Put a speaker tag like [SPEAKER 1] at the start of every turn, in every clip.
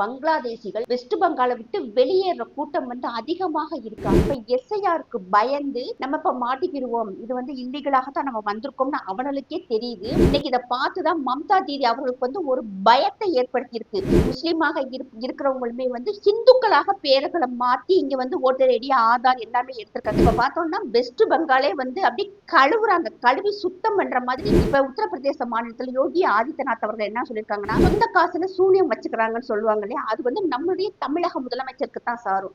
[SPEAKER 1] பங்களாதேசிகள் west பெங்காலை விட்டு வெளியேற கூட்டம் வந்து அதிகமாக இருக்காங்க இப்ப எஸ்ஐஆருக்கு பயந்து நம்ம இப்ப மாட்டிக்கிடுவோம். இது வந்து இல்லீகலாக தான் நம்ம வந்திருக்கோம்னு அவனுக்கே தெரியுது. இன்னைக்கு இதை பார்த்துதான் மம்தா தீதி அவர்களுக்கு வந்து ஒரு பயத்தை ஏற்படுத்தி இருக்கு முஸ்லீமாக இரு- இருக்கிறவங்களுமே வந்து ஹிந்துக்களாக பேர்களை மாத்தி இங்க வந்து ஓட்டர் ஐடி ஆதார் எல்லாமே எடுத்திருக்காங்க. இப்ப பார்த்தோம்னா வெஸ்ட் பெங்காலே வந்து அப்படி கழுவுறாங்க. கழுவி சுத்தம் பண்ற மாதிரி இப்ப உத்தரப்பிரதேச மாநிலத்துல யோகி ஆதித்யநாத் அவர்கள் என்ன சொல்லியிருக்காங்கன்னா சொந்த காசுல சூனியம் வச்சுக்கிறாங்கன்னு சொல்லுவாங்க இல்லையா? அது வந்து நம்முடைய தமிழக முதலமைச்சருக்கு தான் சாரும்.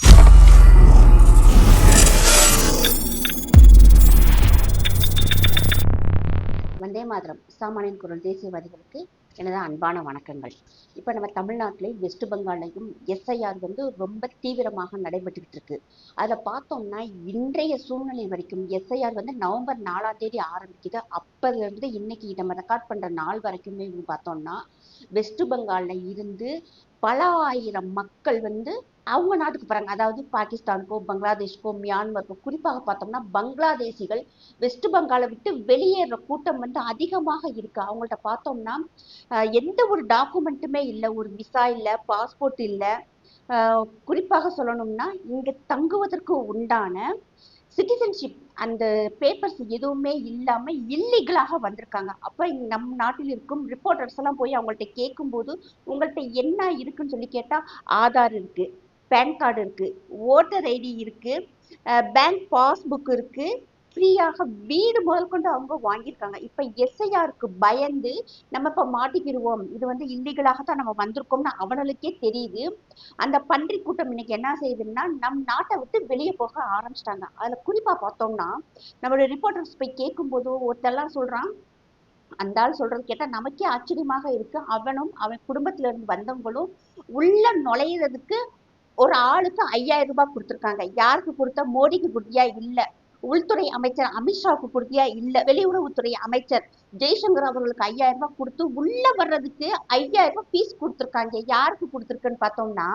[SPEAKER 1] வந்தே மாதிரம். சாமானியன் குரல் தேசியவாதிகளுக்கு எனது அன்பான வணக்கங்கள். இப்போ நம்ம தமிழ்நாட்டிலையும் வெஸ்ட் பெங்கால்லையும் எஸ்ஐஆர் வந்து ரொம்ப தீவிரமாக நடைபெற்றுக்கிட்டு இருக்கு அதில் பார்த்தோம்னா இன்றைய சூழ்நிலை வரைக்கும் எஸ்ஐஆர் வந்து நவம்பர் நாலாம் தேதி ஆரம்பிக்குது. அப்போதுலேருந்து இன்னைக்கு நம்ம ரெக்கார்ட் பண்ணுற நாள் வரைக்குமே பார்த்தோம்னா வெஸ்ட் பெங்காலில் இருந்து பல ஆயிரம் மக்கள் வந்து அவங்க நாட்டுக்கு போறாங்க. அதாவது பாகிஸ்தானுக்கோ பங்களாதேஷ்க்கோ மியான்மருக்கோ குறிப்பாக பார்த்தோம்னா பங்களாதேசிகள் வெஸ்ட் பெங்காலை விட்டு வெளியேற கூட்டம் வந்து அதிகமாக இருக்கு. அவங்கள்ட்ட பார்த்தோம்னா எந்த ஒரு டாக்குமெண்ட்டுமே இல்லை ஒரு விசா இல்லை பாஸ்போர்ட் இல்லை. குறிப்பாக சொல்லணும்னா இங்க தங்குவதற்கு உண்டான சிட்டிசன்ஷிப் அந்த பேப்பர்ஸ் எதுவுமே இல்லாம இல்லீகலாக வந்திருக்காங்க. அப்ப நம் நாட்டில் இருக்கும் ரிப்போர்ட்டர்ஸ் எல்லாம் போய் அவங்கள்ட்ட கேட்கும்போது உங்கள்ட்ட என்ன இருக்குன்னு சொல்லி கேட்டா ஆதார் இருக்கு பேன் கார்டு இருக்கு ஓட்டர் ஐடி இருக்கு பேங்க் பாஸ்புக் இருக்கு ஃப்ரீயாக வீடு முதல் கொண்டு அவங்க வாங்கியிருக்காங்க. இப்ப எஸ்ஐஆருக்கு பயந்து நம்ம இப்ப மாட்டிக்கிடுவோம். இது வந்து இல்லீகலாகத்தான் நம்ம வந்திருக்கோம்னு அவனுக்கே தெரியுது. அந்த பன்றி கூட்டம் இன்னைக்கு என்ன செய்யுதுன்னா நம் நாட்டை விட்டு வெளியே போக ஆரம்பிச்சிட்டாங்க. அதுல குறிப்பா பார்த்தோம்னா நம்மளோட ரிப்போர்ட்டர்ஸ் போய் கேட்கும்போது ஒருத்தெல்லாம் சொல்றான். அந்த ஆள் சொல்றது கேட்டா நமக்கே ஆச்சரியமாக இருக்கு. அவனும் அவன் குடும்பத்துல இருந்து வந்தவங்களும் உள்ள நுழையிறதுக்கு ஒரு ஆளுக்கு ஐயாயிரம் ரூபாய் கொடுத்திருக்காங்க. யாருக்கு கொடுத்தா? மோடிக்கு கொடுத்தியா? இல்ல. உள்துறை அமைச்சர் அமித்ஷாவுக்கு கொடுத்தியா? இல்ல. வெளியுறவுத்துறை அமைச்சர் ஜெய்சங்கர் அவர்களுக்கு ஐயாயிரம் ரூபாய் கொடுத்து உள்ள வர்றதுக்கு ஐயாயிரம் ரூபாய் ஃபீஸ் கொடுத்துருக்காங்க. யாருக்கு கொடுத்திருக்குன்னு பார்த்தோம்னா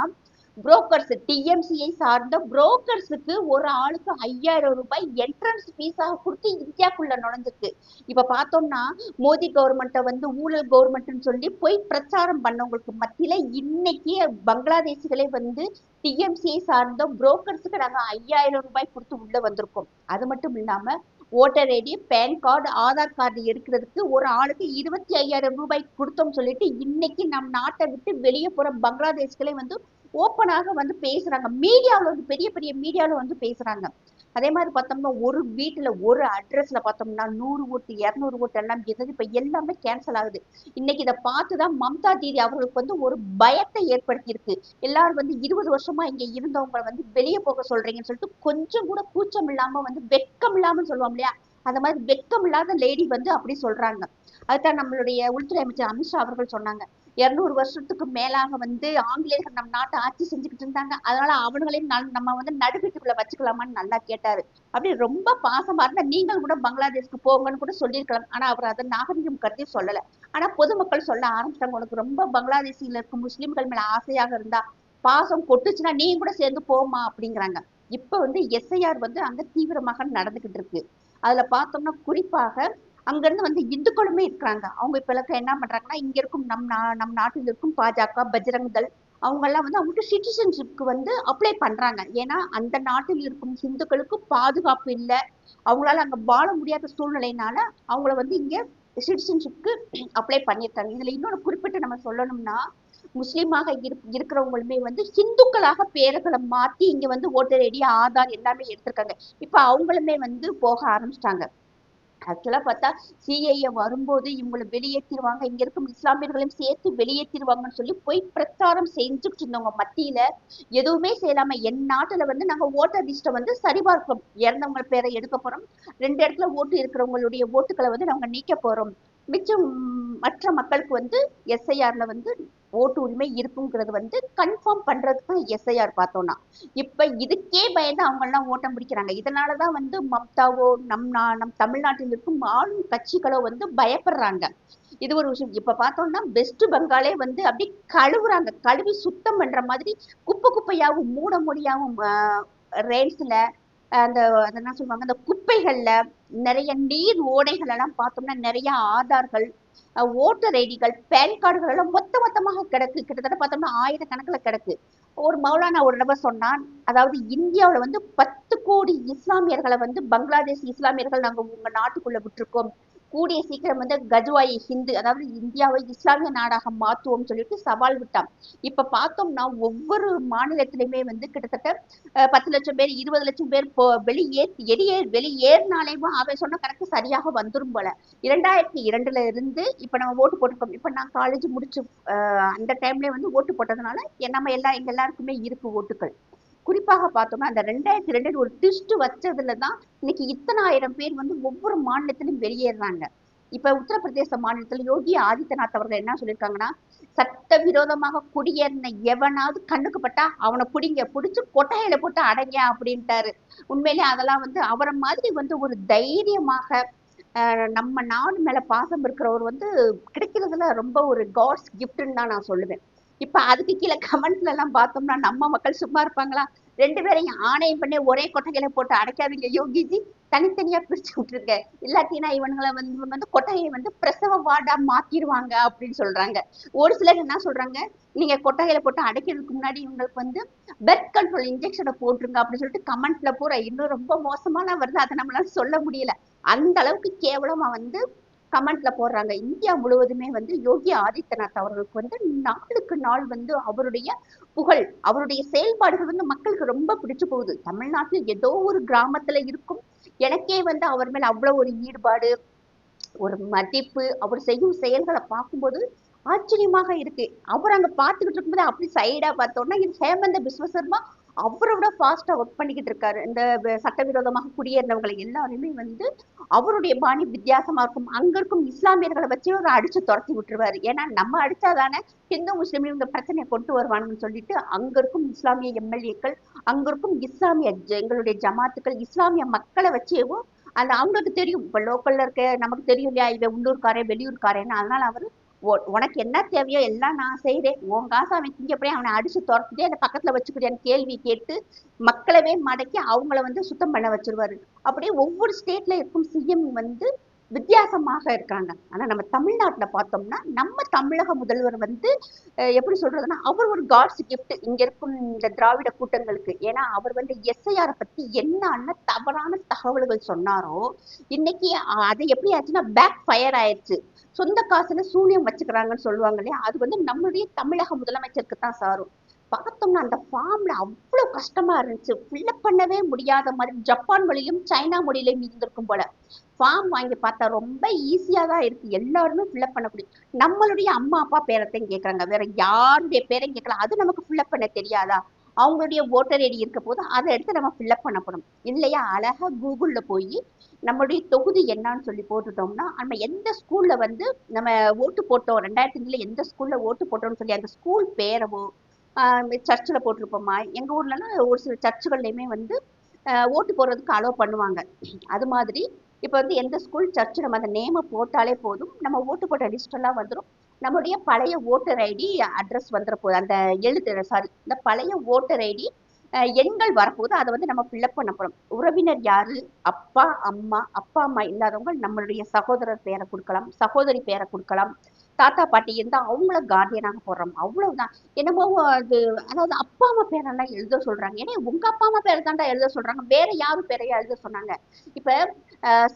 [SPEAKER 1] புரோக்கர்ஸ் டிஎம்சியை சார்ந்த புரோக்கர்ஸுக்கு ஒரு ஆளுக்கு ஐயாயிரம் ரூபாய் என்ட்ரன்ஸ் ஃபீஸாக கொடுத்து இந்தியாக்குள்ள நுழைஞ்சிருக்கு. இப்ப பார்த்தோம்னா மோடி கவர்மெண்ட்டை வந்து ஊழல் கவர்மெண்ட்னு சொல்லி போய் பிரச்சாரம் பண்ணவங்களுக்கு மத்தியில இன்னைக்கு பங்களாதேசிகளே வந்து டிஎம்சியை சார்ந்த புரோக்கர்ஸுக்கு நாங்க ஐயாயிரம் ரூபாய் கொடுத்து உள்ள வந்திருக்கோம். அது மட்டும் இல்லாம voter ID pan card Aadhaar card எடுக்கிறதுக்கு ஒரு ஆளுக்கு இருபத்தி ஐயாயிரம் ரூபாய் கொடுத்தோம் சொல்லிட்டு இன்னைக்கு நம் நாட்டை விட்டு வெளியே போற பங்களாதேஷ்களே வந்து ஓப்பனாக வந்து பேசுறாங்க. மீடியாவில் வந்து பெரிய பெரிய மீடியாவில் வந்து பேசுறாங்க. அதே மாதிரி பார்த்தோம்னா ஒரு வீட்டுல ஒரு அட்ரஸ்ல பார்த்தோம்னா நூறு ஓட்டு இரநூறு ஓட்டு எல்லாம் இருந்தது இப்போ எல்லாமே கேன்சல் ஆகுது. இன்னைக்கு இதை பார்த்து தான் மம்தா தீதி அவர்களுக்கு வந்து ஒரு பயத்தை ஏற்படுத்தியிருக்கு. எல்லாரும் வந்து இருபது வருஷமா இங்க இருந்தவங்களை வந்து வெளியே போக சொல்றீங்கன்னு சொல்லிட்டு கொஞ்சம் கூட கூச்சம் இல்லாம வந்து வெட்கம் இல்லாமல் சொல்லுவோம் இல்லையா? அந்த மாதிரி வெட்கம் இல்லாத லேடி வந்து அப்படி சொல்றாங்க. அதுதான் நம்மளுடைய உள்துறை அமைச்சர் அமித்ஷா அவர்கள் சொன்னாங்க. இருநூறு வருஷத்துக்கு மேலாக வந்து ஆங்கிலேயர்கள் நம் நாட்டை ஆட்சி செஞ்சுக்கிட்டு இருந்தாங்க. அதனால அவங்களையும் நம்ம வந்து நடுவீட்டுக்குள்ள வச்சுக்கலாமான்னு நல்லா கேட்டாரு. அப்படி ரொம்ப பாசமா இருந்தா நீங்கள் கூட பங்களாதேஷ்க்கு போங்கன்னு கூட சொல்லியிருக்கலாம். ஆனா அவர் அதை நாகரிகம் கருதி சொல்லல. ஆனா பொதுமக்கள் சொல்ல ஆரம்பிச்சிட்டாங்க. உனக்கு ரொம்ப பங்களாதேசியில இருக்கும் முஸ்லிம்கள் மேல ஆசையாக இருந்தா பாசம் கொட்டுச்சுன்னா நீ கூட சேர்ந்து போமா அப்படிங்கிறாங்க. இப்ப வந்து எஸ்ஐஆர் வந்து அங்க தீவிரமாக நடந்துகிட்டு இருக்கு. அதுல பார்த்தோம்னா குறிப்பாக அங்க இருந்து வந்து இந்துக்களுமே இருக்கிறாங்க. அவங்க இப்போ என்ன பண்றாங்கன்னா இங்க இருக்கும் நம் நா- நம் நாட்டில் இருக்கும் பாஜக பஜ்ரங் அவங்கெல்லாம் அவங்க எல்லாம் வந்து அவங்களுக்கு சிட்டிசன்ஷிப்க்கு வந்து அப்ளை பண்றாங்க. ஏன்னா அந்த நாட்டில் இருக்கும் ஹிந்துக்களுக்கு பாதுகாப்பு இல்லை. அவங்களால அங்க வாழ முடியாத சூழ்நிலையினால அவங்கள வந்து இங்க சிட்டிசன்ஷிப்க்கு அப்ளை பண்ணியிருக்காங்க இதுல இன்னொன்று குறிப்பிட்டு நம்ம சொல்லணும்னா முஸ்லீமாக இரு- இருக்கிறவங்களுமே வந்து ஹிந்துக்களாக பேர்களை மாத்தி இங்க வந்து ஓட்டர் ஐடி ஆதார் எல்லாமே எடுத்திருக்காங்க. இப்ப அவங்களுமே வந்து போக ஆரம்பிச்சிட்டாங்க. ஆக்சுவலா பார்த்தா சிஐஏ வரும்போது இவங்களை வெளியேற்றிடுவாங்க. இங்க இருக்கும் இஸ்லாமியர்களையும் சேர்த்து வெளியேற்றிடுவாங்கன்னு சொல்லி போய் பிரச்சாரம் செஞ்சுட்டு இருந்தவங்க மத்தியில எதுவுமே செய்யலாம என் நாட்டுல வந்து நாங்க ஓட்டர் லிஸ்ட்டை வந்து சரிபார்க்கிறோம் இறந்தவங்க பேரை எடுக்க போறோம். ரெண்டு இடத்துல ஓட்டு இருக்கிறவங்களுடைய ஓட்டுகளை வந்து நாங்க நீக்க போறோம். மிச்சம் மற்ற மக்களுக்கு வந்து எஸ்ஐஆர்ல வந்து ஓட்டு உரிமை இருக்குங்கிறது வந்து கன்ஃபார்ம் பண்றதுக்கு எஸ்ஐஆர் பார்த்தோம்னா. இப்ப இதுக்கே பயந்து அவங்க எல்லாம் ஓட்டம் பிடிக்கிறாங்க. இதனாலதான் வந்து மம்தாவோ நம் நம் தமிழ்நாட்டில் இருக்கும் ஆளும் கட்சிகளோ வந்து பயப்படுறாங்க. இது ஒரு விஷயம். இப்ப பார்த்தோம்னா வெஸ்ட் பெங்காலே வந்து அப்படி கழுவுறாங்க. கழுவி சுத்தம் பண்ற மாதிரி குப்பை குப்பையாகவும் மூட முடியாவும் ரேன்ஸ்ல அந்த என்ன சொல்லுவாங்க? அந்த குப்பைகள்ல நிறைய நீர் ஓடைகள் எல்லாம் பார்த்தோம்னா நிறைய ஆதார்கள் ஓட்டர் ஐடிகள் பேன் கார்டுகள் எல்லாம் மொத்த மொத்தமாக கிடக்கு. கிட்டத்தட்ட பார்த்தோம்னா ஆயிரக்கணக்கில் கிடக்கு. ஒரு மௌலானா ஒரு நபர் சொன்னான் அதாவது இந்தியாவில் வந்து பத்து கோடி இஸ்லாமியர்களை வந்து பங்களாதேஷ் இஸ்லாமியர்கள் நாங்க உங்க நாட்டுக்குள்ளே விட்டுருக்கோம். கூடிய சீக்கிரம் வந்து கஜ்வாயி ஹிந்து அதாவது இந்தியாவை இஸ்லாமிய நாடாக மாத்துவோம் சொல்லிட்டு சவால் விட்டான். இப்ப பார்த்தோம்னா ஒவ்வொரு மாநிலத்திலுமே வந்து கிட்டத்தட்ட பத்து லட்சம் பேர் இருபது லட்சம் பேர் போ வெளியே வெளியே வெளியேறினாலேயும் அவன் சொன்ன கணக்கு சரியாக வந்துரும் போல. இரண்டாயிரத்தி இரண்டுல இருந்து இப்ப நம்ம ஓட்டு போட்டிருக்கோம். இப்ப நான் காலேஜ் முடிச்சு அஹ், அந்த டைம்ல வந்து ஓட்டு போட்டதுனால நம்ம எல்லா எங்க எல்லாருக்குமே இருக்கு ஓட்டுகள் குறிப்பாக பார்த்தோம்னா அந்த ரெண்டாயிரத்தி ரெண்டு ஒரு டிஸ்ட் வச்சதுல தான் இன்னைக்கு இத்தனை ஆயிரம் பேர் வந்து ஒவ்வொரு மாநிலத்திலும் வெளியேறாங்க. இப்ப உத்தரப்பிரதேச மாநிலத்தில் யோகி ஆதித்யநாத் அவர்கள் என்ன சொல்லியிருக்காங்கன்னா சட்டவிரோதமாக குடியேறின எவனாவது கண்ணுக்கு பட்டா அவனை பிடிங்க பிடிச்சி கொட்டையில போட்டு அடைங்க அப்படின்ட்டாரு. உண்மையிலே அதெல்லாம் வந்து அவரை மாதிரி வந்து ஒரு தைரியமாக நம்ம நாடு மேல பாசம் இருக்கிறவர் வந்து கிடைக்கிறதுல ரொம்ப ஒரு காட்ஸ் கிஃப்ட்னு தான் நான் சொல்லுவேன். இப்ப அதுக்கு கீழே கமெண்ட்ல எல்லாம் பார்த்தோம்னா நம்ம மக்கள் சும்மா இருப்பாங்களா? ரெண்டு பேரையும் ஆணையம் பண்ணி ஒரே கொட்டகையில போட்டு அடைக்காதீங்க யோகிஜி. தனித்தனியா பிரிச்சு விட்டுருங்க. இல்லாட்டினா இவனுங்களை வந்து வந்து கொட்டகையை வந்து பிரசவ வார்டா மாத்திடுவாங்க அப்படின்னு சொல்றாங்க. ஒரு சிலர் என்ன சொல்றாங்க? நீங்க கொட்டகையில போட்டு அடைக்கிறதுக்கு முன்னாடி இவங்களுக்கு வந்து பெர்த் கண்ட்ரோல் இன்ஜெக்ஷனை போட்டுருங்க அப்படின்னு சொல்லிட்டு கமெண்ட்ல பூரா இன்னும் ரொம்ப மோசமான வருது. அதை நம்மளால சொல்ல முடியல. அந்த அளவுக்கு கேவலமா வந்து கமெண்ட்ல போடுறாங்க. இந்தியா முழுவதுமே வந்து யோகி ஆதித்யநாத் அவர்களுக்கு வந்து நாளுக்கு நாள் வந்து அவருடைய புகழ் அவருடைய செயல்பாடுகள் வந்து மக்களுக்கு ரொம்ப பிடிச்சு போகுது. தமிழ்நாட்டில் ஏதோ ஒரு கிராமத்துல இருக்கும் எனக்கே வந்து அவர் மேல அவ்வளவு ஒரு ஈடுபாடு ஒரு மதிப்பு அவர் செய்யும் செயல்களை பார்க்கும்போது ஆச்சரியமாக இருக்கு. அவர் அங்க பார்த்துக்கிட்டு இருக்கும்போது அப்படி சைடா பார்த்தோம்னா இது ஹேமந்த பிஸ்வசர்மா அவரை விட ஃபாஸ்டா ஒர்க் பண்ணிக்கிட்டு இருக்காரு. இந்த சட்டவிரோதமாக குடியேறினவங்களை எல்லாருமே வந்து அவருடைய பாணி வித்தியாசமா இருக்கும். அங்க இருக்கும் இஸ்லாமியர்களை வச்சு அவர் அடிச்சு துரத்தி விட்டுருவாரு. ஏன்னா நம்ம அடிச்சாதானே ஹிந்து முஸ்லீமையும் இந்த பிரச்சனையை கொண்டு வருவானுன்னு சொல்லிட்டு அங்க இருக்கும் இஸ்லாமிய எம்எல்ஏக்கள் அங்க இருக்கும் இஸ்லாமிய ஜ- எங்களுடைய ஜமாத்துக்கள் இஸ்லாமிய மக்களை வச்சேவும் அந்த அவங்களுக்கு தெரியும். இப்ப லோக்கல்ல இருக்க நமக்கு தெரியும் இல்லையா இவன் உள்ளூர்காரே வெளியூர்காரேன்னு அதனால அவர் உனக்கு என்ன தேவையோ எல்லாம் நான் செய்கிறேன் உன் காசு அவன் திங்கப்படியே அவனை அடிச்சு துரத்துட்டே அந்த பக்கத்துல வச்சுக்கிறியான்னு கேள்வி கேட்டு மக்களவே மடக்கி அவங்கள வந்து சுத்தம் பண்ண வச்சிருவாரு. அப்படியே ஒவ்வொரு ஸ்டேட்ல இருக்கும் சிஎம் வந்து வித்தியாசமாக இருக்காங்க. ஆனா நம்ம தமிழ்நாட்டுல பார்த்தோம்னா நம்ம தமிழக முதல்வர் வந்து எப்படி சொல்றதுன்னா அவர் ஒரு காட்ஸ் கிஃப்ட் இங்க இருக்கும் இந்த திராவிட கூட்டங்களுக்கு. ஏன்னா அவர் வந்து எஸ்ஐஆரை பத்தி என்னென்ன தவறான தகவல்கள் சொன்னாரோ இன்னைக்கு அது எப்படி ஆச்சுன்னா பேக் ஃபயர் ஆயிடுச்சு சொந்த காசுல சூனியம் வச்சுக்கிறாங்கன்னு சொல்லுவாங்க இல்லையா? அது வந்து நம்மளுடைய தமிழக முதலமைச்சருக்கு தான் சாரும். பார்த்தோம்னா அந்த ஃபார்ம்ல அவ்வளவு கஷ்டமா இருந்துச்சு. ஃபில்லப் பண்ணவே முடியாத மாதிரி ஜப்பான் மொழியிலும் சைனா மொழியிலும் இருந்திருக்கும் போல. ஃபார்ம் வாங்கி பார்த்தா ரொம்ப ஈஸியா தான் இருக்கு. எல்லாருமே ஃபில்லப் பண்ணக்கூடிய நம்மளுடைய அம்மா அப்பா பேரத்தையும் கேட்குறாங்க வேற யாருடைய பேரையும் கேட்கலாம் அது நமக்கு ஃபில்லப் பண்ண தெரியாதா? அவங்களுடைய ஓட்டர் ஐடி இருக்க போது அதை எடுத்து நம்ம ஃபில்லப் பண்ண இல்லையா? அழகா கூகுள்ல போய் நம்மளுடைய தொகுதி என்னன்னு சொல்லி போட்டுட்டோம்னா நம்ம எந்த ஸ்கூல்ல வந்து நம்ம ஓட்டு போட்டோம். ரெண்டாயிரத்தி அஞ்சுல எந்த ஸ்கூல்ல ஓட்டு போட்டோம்னு சொல்லி அந்த ஸ்கூல் பேரவோ சர்ச்சில் போட்டிருப்போம்மா எங்க ஊர்லலாம் ஒரு சில சர்ச்சுகள்லையுமே வந்து ஓட்டு போடுறதுக்கு அலோவ் பண்ணுவாங்க. அது மாதிரி இப்போ வந்து எந்த ஸ்கூல் சர்ச்சு நம்ம அந்த நேமை போட்டாலே போதும். நம்ம ஓட்டு போட்ட லிஸ்டெல்லாம் வந்துடும் நம்மளுடைய பழைய ஓட்டர் ஐடி அட்ரஸ் வந்துட போகுது. அந்த எழுத்து சாரி இந்த பழைய ஓட்டர் ஐடி எண்கள் வரப்போது அதை வந்து நம்ம ஃபில்லப் பண்ண போறோம். உறவினர் யாரு? அப்பா அம்மா அப்பா அம்மா இல்லாதவங்க நம்மளுடைய சகோதரர் பேரை கொடுக்கலாம். சகோதரி பேரை கொடுக்கலாம். தாத்தா பாட்டி இருந்தா அவங்கள கார்டியனாக போடுறோம். அவ்வளவுதான். என்னமோ அது அதாவது அப்பா அம்மா பேரெல்லாம் எழுத சொல்றாங்க. ஏன்னா உங்க அப்பா அம்மா பேரை தாண்டா எழுத சொல்றாங்க. வேற யாரும் பேரையா எழுத சொன்னாங்க? இப்ப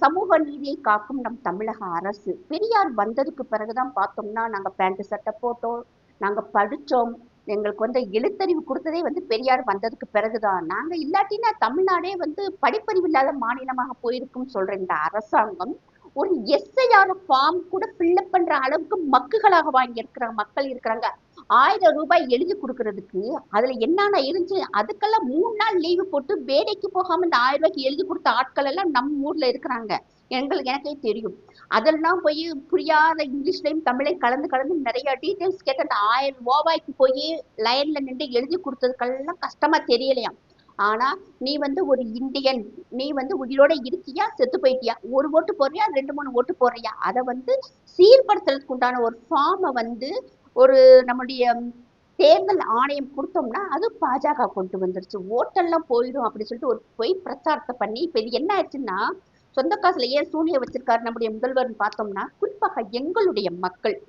[SPEAKER 1] சமூக நீதியை காக்கும் நம் தமிழக அரசு. பெரியார் வந்ததுக்கு பிறகுதான் பார்த்தோம்னா நாங்க பேண்ட் சட்டை போட்டோம் நாங்க படிச்சோம். எங்களுக்கு வந்து எழுத்தறிவு கொடுத்ததே வந்து பெரியார் வந்ததுக்கு பிறகுதான். நாங்க இல்லாட்டினா தமிழ்நாடே வந்து படிப்பறிவு இல்லாத மாநிலமாக போயிருக்கும்னு சொல்ற இந்த அரசாங்கம் ஒரு எஸ்ஐஆர் ஃபார்ம் கூட ஃபில்லப் பண்ற அளவுக்கு மக்குகளாக வாங்கி இருக்கிற மக்கள் இருக்கிறாங்க. ஆயிரம் ரூபாய் எழுதி கொடுக்கறதுக்கு அதுல என்னென்ன இருந்துச்சு? அதுக்கெல்லாம் மூணு நாள் லீவு போட்டு வேலைக்கு போகாம இந்த ஆயிரம் ரூபாய்க்கு எழுதி கொடுத்த ஆட்கள் எல்லாம் நம்ம ஊர்ல இருக்கிறாங்க. எங்களுக்கு எனக்கே தெரியும். அதெல்லாம் போய் புரியாத இங்கிலீஷ்லயும் தமிழையும் கலந்து கலந்து நிறைய டீட்டெயில்ஸ் கேட்டு அந்த ஆயிரம் ரூபாய்க்கு போய் லைன்ல நின்று எழுதி கொடுத்ததுக்கெல்லாம் கஷ்டமா தெரியலையாம். ஆனா நீ வந்து ஒரு இந்தியன். நீ வந்து உயிரோட இருக்கியா? செத்து போயிட்டியா? ஒரு ஓட்டு போடுறியா? ரெண்டு மூணு ஓட்டு போடுறியா? அதை வந்து சீர்படுத்துறதுக்கு உண்டான ஒரு ஃபார்மை வந்து ஒரு நம்முடைய தேர்தல் ஆணையம் கொடுத்தோம்னா அது பாஜக கொண்டு வந்துருச்சு. ஓட்டெல்லாம் போயிடும் அப்படின்னு சொல்லிட்டு ஒரு பொய் பிரச்சாரத்தை பண்ணி இப்ப இது என்ன ஆச்சுன்னா சொந்த காசுல ஏன் சூனிய வச்சிருக்காரு நம்முடைய முதல்வர்னு பார்த்தோம்னா குறிப்பாக எங்களுடைய மக்கள்.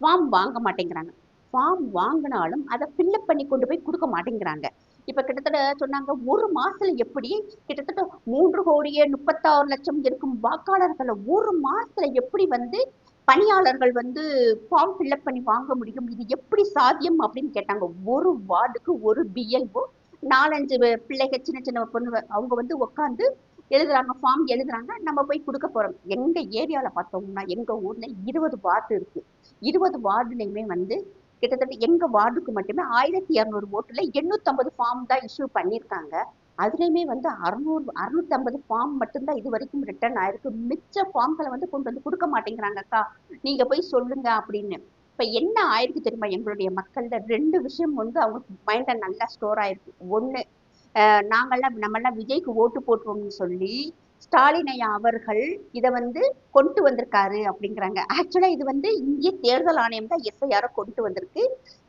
[SPEAKER 1] ஃபார்ம் வாங்க மாட்டேங்கிறாங்க. ஃபார்ம் வாங்கினாலும் அதை ஃபில்லப் பண்ணி கொண்டு போய் கொடுக்க மாட்டேங்கிறாங்க. இப்ப கிட்டத்தட்ட சொன்னாங்க ஒரு மாசத்துல எப்படி கிட்டத்தட்ட மூன்று கோடியே முப்பத்தாறு லட்சம் இருக்கும் வாக்காளர்களை ஒரு மாசத்துல எப்படி வந்து பணியாளர்கள் வந்து ஃபார்ம் ஃபில்அப் பண்ணி வாங்க முடியும்? இது எப்படி சாத்தியம் அப்படின்னு கேட்டாங்க. ஒரு வார்டுக்கு ஒரு பிஎல்ஓ நாலஞ்சு வே- பிள்ளைங்க சின்ன சின்ன பொண்ணு அவங்க வந்து உட்காந்து எழுதுறாங்க ஃபார்ம் எழுதுறாங்க நம்ம போய் கொடுக்க போறோம். எங்க ஏரியால பார்த்தோம்னா எங்க ஊர்ல இருபது வார்டு இருக்கு. இருபது வார்டுலையுமே வந்து கிட்டத்தட்ட எங்க வார்டுக்கு மட்டுமே ஆயிரத்தி இரநூறு ஓட்டுல எண்ணூத்தம்பது ஃபார்ம் தான் இஷ்யூ பண்ணியிருக்காங்க. அதுலேயுமே வந்து அறுநூறு அறுநூத்தம்பது ஃபார்ம் மட்டும்தான் இது வரைக்கும் ரிட்டர்ன் ஆயிருக்கு. மிச்ச ஃபார்ம்களை வந்து கொண்டு வந்து கொடுக்க மாட்டேங்கிறாங்க அக்கா. நீங்க போய் சொல்லுங்க அப்படின்னு. இப்ப என்ன ஆயிருக்கு தெரியுமா எங்களுடைய மக்கள்ல ரெண்டு விஷயம் வந்து அவங்களுக்கு மைண்ட்ல நல்லா ஸ்டோர் ஆயிருக்கு. ஒண்ணு நாங்கள்லாம் நாங்கெல்லாம் நம்மெல்லாம் விஜய்க்கு ஓட்டு போட்டுருவோம்னு சொல்லி ஸ்டாலினையா அவர்கள் இதை வந்து கொண்டு வந்திருக்காரு அப்படிங்கிறாங்க. ஆக்சுவலா இது வந்து இந்திய தேர்தல் ஆணையம் தான் எஸ்ஐஆரை கொண்டு வந்திருக்கு.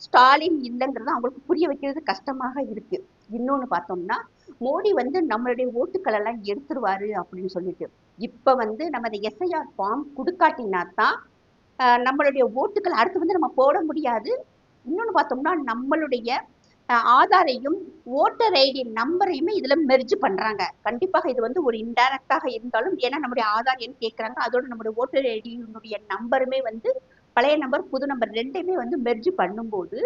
[SPEAKER 1] ஸ்டாலின் இல்லைங்கிறது அவங்களுக்கு புரிய வைக்கிறது கஷ்டமாக இருக்கு. இன்னொன்னு பார்த்தோம்னா மோடி வந்து நம்மளுடைய ஓட்டுக்கள் எல்லாம் எடுத்துருவாரு அப்படின்னு சொல்லிட்டு. இப்ப வந்து நம்ம அந்த எஸ்ஐஆர் ஃபார்ம் கொடுக்காட்டினா தான் நம்மளுடைய ஓட்டுகள் அடுத்து வந்து நம்ம போட முடியாது. இன்னொன்னு பார்த்தோம்னா நம்மளுடைய ஆதாரையும் ஓட்டர் ஐடி நம்பரையுமே இதுல மெர்ஜ் பண்றாங்க. கண்டிப்பாக இது வந்து ஒரு இன்டைரக்டாக இருந்தாலும் ஏன்னா நம்முடைய ஆதார் எண் கேட்கறாங்க அதோட நம்முடைய ஓட்டர் ஐடியினுடைய நம்பருமே வந்து பழைய நம்பர் புது நம்பர் ரெண்டையுமே வந்து மெர்ஜ் பண்ணும்போது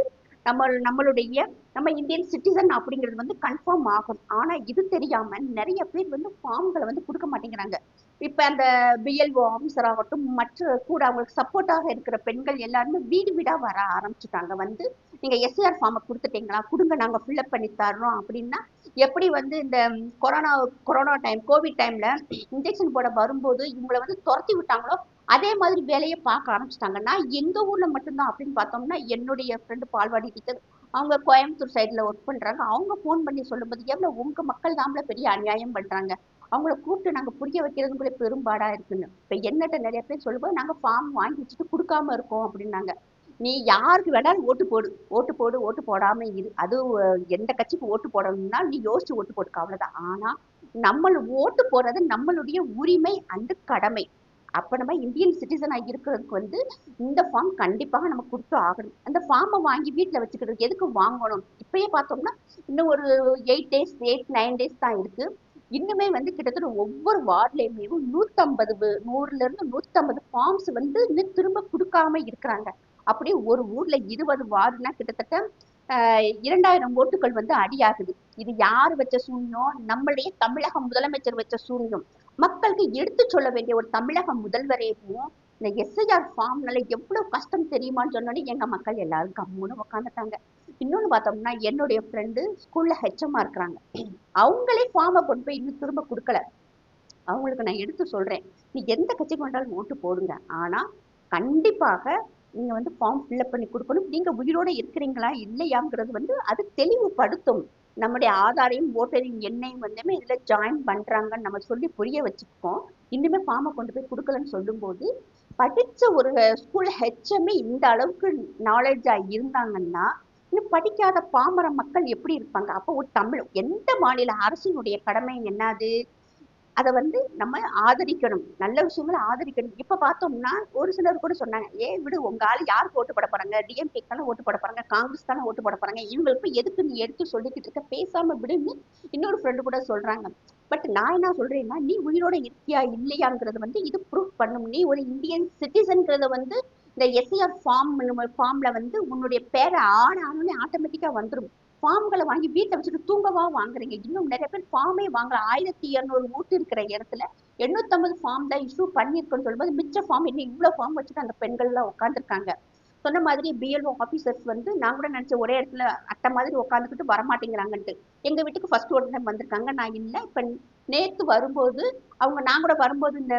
[SPEAKER 1] நம்ம நம்மளுடைய நம்ம இந்தியன் சிட்டிசன் அப்படிங்கிறது வந்து கன்ஃபார்ம் ஆகும். ஆனால் இது தெரியாம நிறைய பேர் வந்து ஃபார்ம்களை வந்து கொடுக்க மாட்டேங்கிறாங்க. இப்போ அந்த பிஎல்ஓ ஆஃபீஸர் ஆகட்டும் மற்ற கூட அவங்களுக்கு சப்போர்ட்டாக இருக்கிற பெண்கள் எல்லாருமே வீடு வீடாக வர ஆரம்பிச்சுட்டாங்க. வந்து நீங்கள் எஸ்ஏஆர் ஃபார்மை கொடுத்துட்டீங்களா? கொடுங்க நாங்கள் ஃபில்அப் பண்ணி தர்றோம் அப்படின்னா எப்படி வந்து இந்த கொரோனா கொரோனா டைம் கோவிட் டைமில் இன்ஜெக்ஷன் போட வரும்போது இவங்களை வந்து துரத்தி விட்டாங்களோ அதே மாதிரி வேலையை பார்க்க ஆரம்பிச்சிட்டாங்கன்னா எங்க ஊர்ல மட்டும்தான் அப்படின்னு பார்த்தோம்னா என்னுடைய ஃப்ரெண்டு பால்வாடி டீச்சர் அவங்க கோயம்புத்தூர் சைடுல ஒர்க் பண்றாங்க. அவங்க ஃபோன் பண்ணி சொல்லும்போது எவ்வளோ உங்க மக்கள் தாம்ல பெரிய அநியாயம் பண்றாங்க. அவங்கள கூப்பிட்டு நாங்க புரிய வைக்கிறது கூட பெரும்பாடா இருக்குன்னு. இப்போ என்னட்ட நிறைய பேர் சொல்லும்போது நாங்க ஃபார்ம் வாங்கி வச்சுட்டு கொடுக்காம இருக்கோம் அப்படின்னாங்க. நீ யாருக்கு வேணாலும் ஓட்டு போடு. ஓட்டு போடு ஓட்டு போடாம இரு. அது எந்த கட்சிக்கு ஓட்டு போடணும்னா நீ யோசிச்சு ஓட்டு போட்டுக்க. அவ்வளோதான் ஆனா நம்மள ஓட்டு போடுறது நம்மளுடைய உரிமை அந்த கடமை. அப்ப நம்ம இந்தியன் சிட்டிசனா இருக்கிறதுக்கு வந்து இந்த ஃபார்ம் கண்டிப்பாக நம்ம கொடுத்து ஆகணும். அந்த ஃபார்மை வாங்கி வீட்டில் வச்சுக்கிறதுக்கு எதுக்கு வாங்கணும்? இப்பயே பார்த்தோம்னா இன்னும் ஒரு eight days eight nine days தான் இருக்கு. இன்னுமே வந்து கிட்டத்தட்ட ஒவ்வொரு வார்டுலயுமே நூத்தம்பது நூறுலேருந்து நூறுல இருந்து நூத்தம்பது ஃபார்ம்ஸ் வந்து இன்னும் திரும்ப கொடுக்காம இருக்கிறாங்க. அப்படியே ஒரு ஊர்ல இருபது வார்டுனா கிட்டத்தட்ட ஆஹ், இரண்டாயிரம் ஓட்டுகள் வந்து அடியாகுது. இது யார் வச்ச சூன்யம்? நம்மளுடைய தமிழக முதலமைச்சர் வச்ச சூன்யம். மக்களுக்கு எடுத்து சொல்ல வேண்டிய ஒரு தமிழக முதல்வரையும் இந்த எஸ்ஐஆர் ஃபார்ம்னால எவ்வளவு கஷ்டம் தெரியுமான்னு சொன்னோன்னே எங்க மக்கள் எல்லாரும் கம்முன்னு உட்காந்துட்டாங்க இன்னொன்னு பார்த்தோம்னா என்னுடைய ஃப்ரெண்டு ஸ்கூல்ல ஹெச்எம்மா இருக்கிறாங்க. அவங்களே ஃபார்மை கொண்டு போய் இன்னும் திரும்ப கொடுக்கல. அவங்களுக்கு நான் எடுத்து சொல்றேன். நீ எந்த கட்சிக்கு வேண்டாலும் ஓட்டு போடுங்க. ஆனா கண்டிப்பாக நீங்க வந்து ஃபார்ம் ஃபில்அப் பண்ணி கொடுக்கணும். நீங்க உயிரோட இருக்கிறீங்களா இல்லையாங்கிறது வந்து அது தெளிவுபடுத்தும். நம்முடைய ஆதாரையும் ஓட்டரின் எண்ணையும் வந்துமே இதில் ஜாயின் பண்றாங்கன்னு நம்ம சொல்லி புரிய வச்சுருக்கோம் இன்னுமே ஃபார்மை கொண்டு போய் கொடுக்கலன்னு சொல்லும்போது படிச்ச ஒரு ஸ்கூல் ஹெச்எம்ஏ இந்த அளவுக்கு நாலேஜா இருந்தாங்கன்னா இன்னும் படிக்காத பாமர மக்கள் எப்படி இருப்பாங்க? அப்போ ஒரு தமிழ் எந்த மாநில அரசினுடைய கடமை என்னது? அதை வந்து நம்ம ஆதரிக்கணும். நல்ல விஷயங்களை ஆதரிக்கணும். இப்ப பார்த்தோம்னா ஒரு சிலர் கூட சொன்னாங்க ஏன் விடு உங்க ஆள் யாருக்கு ஓட்டு போட போறாங்க? டிஎம்கே தானே ஓட்டு போட போறாங்க காங்கிரஸ் தானே ஓட்டு போட போறாங்க? இவங்களுக்கு எதுக்கு நீ எடுத்து சொல்லிக்கிட்டு இருக்க? பேசாம விடுன்னு இன்னொரு ஃப்ரெண்டு கூட சொல்றாங்க. பட் நான் என்ன சொல்றேன்னா நீ உயிரோட இருக்கியா இல்லையாங்கிறது வந்து இது ப்ரூவ் பண்ணும். நீ ஒரு இந்தியன் சிட்டிசன்கிறத வந்து இந்த எஸ்ஐஆர் ஃபார்ம் ஃபார்ம்ல வந்து உன்னுடைய பேரை ஆன ஆனோடனே ஆட்டோமேட்டிக்கா வந்துடும் ஃபார்ம்களை வாங்கி வீட்டை வச்சுட்டு தூங்கவா வாங்குறீங்க? இன்னும் நிறைய பேர் ஃபார்மே வாங்கல. ஆயிரத்தி இரநூறு ஓட்டு இருக்கிற இடத்துல எண்ணூத்தம்பது ஃபார்ம் தான் இஷ்யூ பண்ணியிருக்கோன்னு சொல்லும்போது மிச்ச ஃபார்ம் இன்னும் இவ்வளோ ஃபார்ம் வச்சுட்டு அந்த பெண்கள்லாம் உட்காந்துருக்காங்க சொன்ன மாதிரி பிஎல்ஓ ஆஃபீஸர்ஸ் வந்து நான் கூட நினச்ச ஒரே இடத்துல அட்டை மாதிரி உட்காந்துக்கிட்டு வரமாட்டேங்கிறாங்கன்ட்டு. எங்கள் வீட்டுக்கு ஃபர்ஸ்ட் ஒரு டைம் வந்திருக்காங்க. நான் இல்லை. இப்போ நேற்று வரும்போது அவங்க நான் கூட வரும்போது இந்த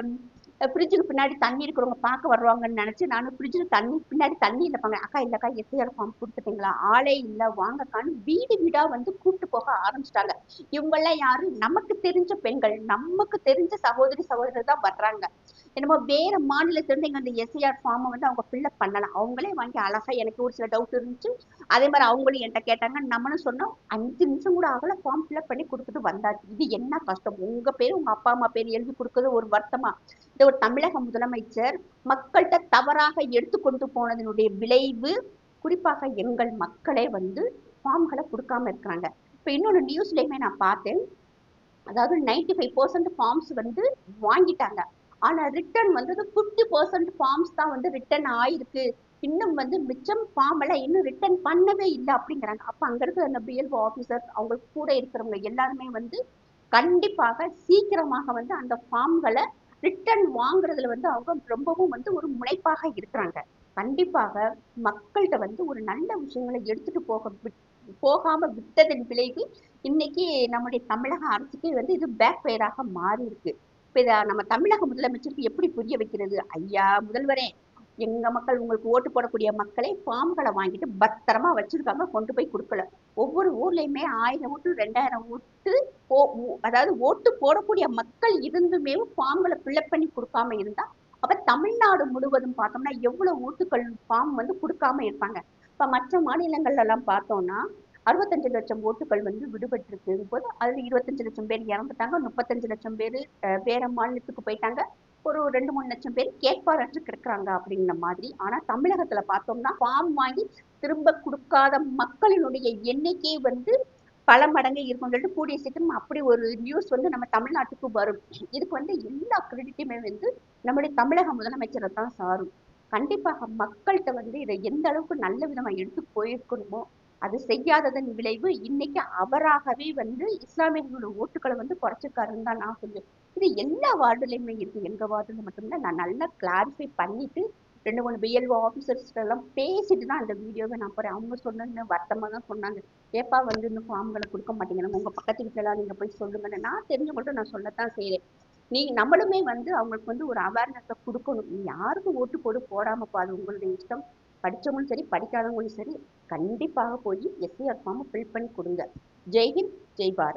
[SPEAKER 1] ஃப்ரிட்ஜுக்கு பின்னாடி தண்ணி இருக்கிறவங்க பார்க்க வருவாங்கன்னு நினைச்சு நானும் ஃப்ரிட்ஜில் தண்ணி பின்னாடி தண்ணி இல்லைப்பாங்க அக்கா இல்லக்கா எஸ்ஐஆர் ஃபார்ம் கொடுத்துட்டீங்களா? ஆளே இல்லை வாங்கக்கான்னு வீடு வீடா வந்து கூப்பிட்டு போக ஆரம்பிச்சிட்டாங்க. இவங்கெல்லாம் யாரு? நமக்கு தெரிஞ்ச பெண்கள். நமக்கு தெரிஞ்ச சகோதரி சகோதரர் தான் வர்றாங்க. என்னமோ வேற மாநிலத்திலிருந்து இங்கே அந்த எஸ்ஐஆர் ஃபார்மை வந்து அவங்க ஃபில்அப் பண்ணலாம் அவங்களே வாங்கி அழகா எனக்கு ஒரு சில டவுட் இருந்துச்சு. அதே மாதிரி அவங்களும் என்கிட்ட கேட்டாங்க. நம்மளும் சொன்னோம். அஞ்சு நிமிஷம் கூட ஆகல. ஃபார்ம் ஃபில்அப் பண்ணி கொடுத்துட்டு வந்தாச்சு. இது என்ன கஷ்டம்? உங்க பேர் உங்க அப்பா அம்மா பேர் எழுதி கொடுக்கறது ஒரு வருத்தமா? இந்த தமிழக முதலமைச்சர் மக்கள்கிட்ட தவறாக எடுத்துக்கொண்டு போனதனுடைய விளைவு குறிப்பாக எங்கள் மக்களே வந்து ஃபார்ம்களை கொடுக்காம இருக்கிறாங்க. இப்போ இன்னொன்று நியூஸ்லையுமே நான் பார்த்தேன். அதாவது நைன்டி ஃபைவ் பர்சன்ட் ஃபார்ம்ஸ் வந்து வாங்கிட்டாங்க. ஆனா ரிட்டர்ன் வந்தது ஃபிஃப்டி பர்சன்ட் ஃபார்ம்ஸ் தான் வந்து ரிட்டர்ன் ஆயிருக்கு. இன்னும் வந்து மிச்சம் ஃபார்ம் எல்லாம் இன்னும் ரிட்டர்ன் பண்ணவே இல்லை அப்படிங்கிறாங்க. அப்போ அங்க இருக்கிற அந்த பிஎல்ஓ ஆஃபீஸர் அவங்க கூட இருக்கிறவங்க எல்லாருமே வந்து கண்டிப்பாக சீக்கிரமாக வந்து அந்த ஃபார்ம்களை ரிட்டர்ன் வாங்குறதுல வந்து அவங்க ரொம்பவும் வந்து ஒரு முனைப்பாக இருக்கிறாங்க. கண்டிப்பாக மக்கள்கிட்ட வந்து ஒரு நல்ல விஷயங்களை எடுத்துட்டு போக விட்- போகாம விட்டதன் விளைவு இன்னைக்கு நம்முடைய தமிழக அரசுக்கு வந்து இது பேக் ஃபயராக மாறி இருக்கு இப்ப இதை நம்ம தமிழக முதலமைச்சருக்கு எப்படி புரிய வைக்கிறது? ஐயா முதல்வரே எங்க மக்கள் உங்களுக்கு ஓட்டு போடக்கூடிய மக்களே ஃபார்ம்களை வாங்கிட்டு பத்திரமா வச்சிருக்காங்க கொண்டு போய் கொடுக்கல. ஒவ்வொரு ஊர்லயுமே ஆயிரம் ஓட்டு ரெண்டாயிரம் ஓட்டு அதாவது ஓட்டு போடக்கூடிய மக்கள் இருந்துமே ஃபார்ம்களை ஃபில்அப் பண்ணி கொடுக்காம இருந்தா அப்ப தமிழ்நாடு முழுவதும் பார்த்தோம்னா எவ்வளவு ஓட்டுகள் ஃபார்ம் வந்து கொடுக்காம இருப்பாங்க. இப்ப மற்ற மாநிலங்கள்ல எல்லாம் பார்த்தோம்னா அறுபத்தஞ்சு லட்சம் ஓட்டுகள் வந்து விடுபட்டு போது அதுல இருபத்தஞ்சு லட்சம் பேர் இறந்துட்டாங்க முப்பத்தஞ்சு லட்சம் பேர் வேற மாநிலத்துக்கு போயிட்டாங்க. ஒரு ரெண்டு மூணு லட்சம் பேர் கேட்பாரற்று கிடக்குறாங்க அப்படிங்கிற மாதிரி. ஆனா தமிழகத்துல பார்த்தோம்னா ஃபார்ம் வாங்கி திரும்ப கொடுக்காத மக்களினுடைய எண்ணிக்கை வந்து பல மடங்கு இருக்கும் சொல்லிட்டு கூடிய சீக்கிரம் அப்படி ஒரு நியூஸ் வந்து நம்ம தமிழ்நாட்டுக்கு வரும். இதுக்கு வந்து எல்லா கிரெடிட்டுமே வந்து நம்முடைய தமிழக முதலமைச்சரை தான் சாரும். கண்டிப்பாக மக்கள்கிட்ட வந்து இதை எந்த அளவுக்கு நல்ல விதமா எடுத்து போயிருக்கணுமோ அது செய்யாததன் விளைவு இன்னைக்கு அவராகவே வந்து இஸ்லாமியர்களோட ஓட்டுகளை வந்து குறைச்சிருக்காருன்னு தான் நான் சொல்லுவேன் இது எல்லா வார்டுலையுமே இருக்கு. எங்க வார்டுல மட்டும்தான். நான் நல்லா கிளாரிஃபை பண்ணிட்டு ரெண்டு மூணு பிஎல்ஓ ஆஃபீஸர்ஸ் எல்லாம் பேசிட்டு தான் அந்த வீடியோவை நான் போறேன். அவங்க சொன்னது வருத்தமாக தான் சொன்னாங்க. ஏப்பா வந்து இந்த ஃபார்ம்களை கொடுக்க மாட்டேங்கிறாங்க. உங்க பக்கத்து வீட்டிலலாம் நீங்கள் நீங்க போய் சொல்லுங்கன்னு நான் தெரிஞ்சவங்கள்ட்ட நான் சொல்லத்தான் செய்கிறேன் நீ நம்மளுமே வந்து அவங்களுக்கு வந்து ஒரு அவேர்னஸை கொடுக்கணும். நீ யாருக்கு ஓட்டு போடு போடாம அது உங்களுடைய இஷ்டம். படிச்சவங்களும் சரி படிக்காதவங்களும் சரி கண்டிப்பாக போய் எஸ்சிஆர் ஃபார்மை ஃபில் பண்ணி கொடுங்க. ஜெய்ஹிந்த் ஜெய் பாரத்.